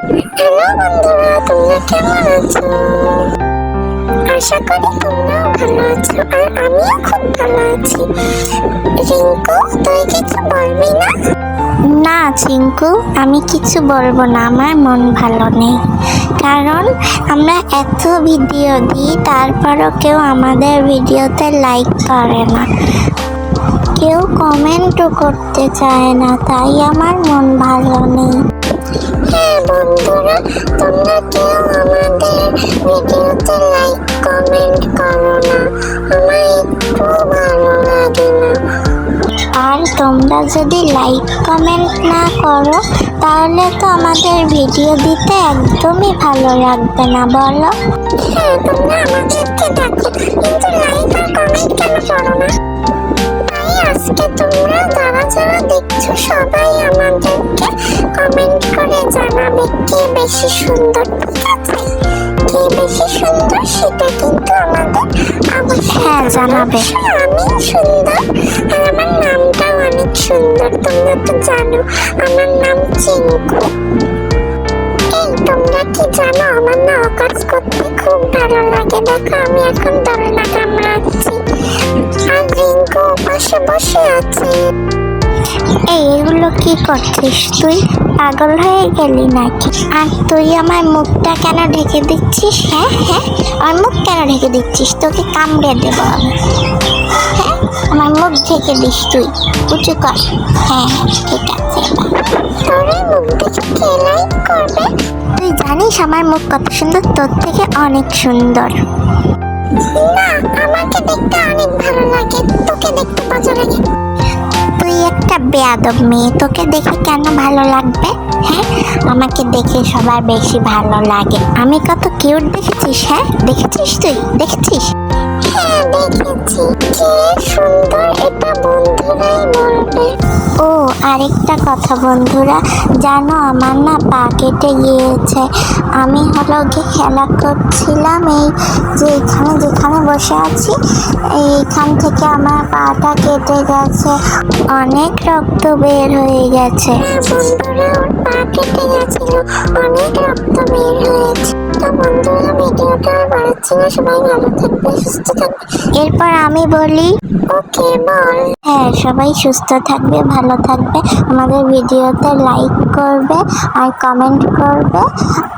Hello বন্ধুরা তোমরা কেমন আছো? আশা করি তোমরাও ভালো আছো আর আমিও খুব ভালো আছি। রিঙ্কু তুই কিছু বলবি না? না চিঙ্কু আমি কিছু বলব না আমার মন ভালো নেই। কারণ আমরা এত ভিডিও দিই তারপরও কেউ আমাদের ভিডিওতে লাইক করে না। কেউ কমেন্টও করতে চায় না তাই আমার মন ভালো নেই। হ্যাঁ তোমরা কেউ আমাদের ভিডিওতে লাইক কমেন্ট করো না আমার একটু ভালো লাগে না আর তোমরা যদি লাইক কমেন্ট না করো, তাহলে তো আমাদের ভিডিও দিতে একদমই ভালো লাগবে না, বলো? হ্যাঁ তোমরা আমাদেরকে কিন্তু লাইক কমেন্ট কেন করো না? তাই আজকে তোমরা যারা যারা দেখছ, সবাই আমাদেরকে কমেন্ট করে বেশি সুন্দর কে বেশি সুন্দর সেটা কিন্তু আমাদের হ্যাঁ, জানাবে। আমি সুন্দর আর আমার নামটাও অনেক সুন্দর তোমরা তো জানো আমার নাম চিঙ্কু। এই তোমরা কি জানো আমার না আকাশ করতে খুব ভালো লাগে। দেখো আমি এখন দোলনা কামড়াচ্ছি আর রিঙ্কু পাশে বসে আছে। এই এগুলো কি করছিস তুই? পাগল হয়ে গেলি নাকি? আর তুই আমার মুখটা কেন ঢেকে দিচ্ছিস? হ্যাঁ হ্যাঁ? আমার মুখ কেন ঢেকে দিচ্ছিস? তোকে কামড়ে দেবো আমি। হ্যাঁ? আমার মুখ ঢেকে দিস তুই। উঁচু কর। হ্যাঁ ঠিক আছে তুই জানিস আমার মুখ কত সুন্দর? তোর থেকে অনেক সুন্দর। না, আমাকে দেখতে অনেক ভালো লাগে। তোকে দেখতে মজা লাগে। বেয়াদব মেয়ে তোকে দেখে কেন ভালো লাগবে? হ্যাঁ আমাকে দেখে সবার বেশি ভালো লাগে। আমি কত কিউট দেখেছিস হ্যাঁ? দেখেছিস তুই? দেখেছিস? হ্যাঁ দেখেছি। কে সুন্দর এটা বন্ধুরাই বলবে। ও আরেকটা কথা বন্ধুরা জানো আমার না পা কেটে গিয়েছে। আমি হলো গিয়ে খেলা করছিলাম এই যে এখানে, যেখানে বসে আছি, এইখান থেকে আমার পাটা কেটে গেছে, অনেক রক্ত বের হয়ে গেছে। বন্ধুরা ওর পা কেটে গেছিল, অনেক রক্ত বের হয়েছে। তো বন্ধুরা ভিডিওটা আর বাড়াচ্ছি না সবাই ভালো থাকবে সুস্থ থাকবে। এরপর আমি বলি ওকে বল হ্যাঁ সবাই সুস্থ থাকবে ভালো থাকবে। আমাদের ভিডিওতে লাইক করবে আর কমেন্ট করবে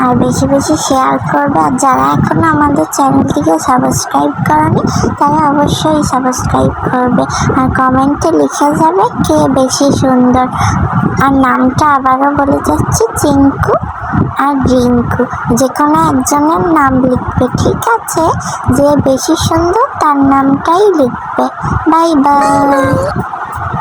আর বেশি বেশি শেয়ার করবে। আর যারা এখনও আমাদের চ্যানেলটিকে সাবস্ক্রাইব করেনি তারা অবশ্যই সাবস্ক্রাইব করবে। আর কমেন্টে লিখে যাবে কে বেশি সুন্দর। আর নামটা আবারও বলে যাচ্ছি চিঙ্কু। আর রিঙ্কু যে কোনো একজনের নাম লিখবে, ঠিক আছে? যে বেশি সুন্দর তার নামটাই লিখবে। Bye bye.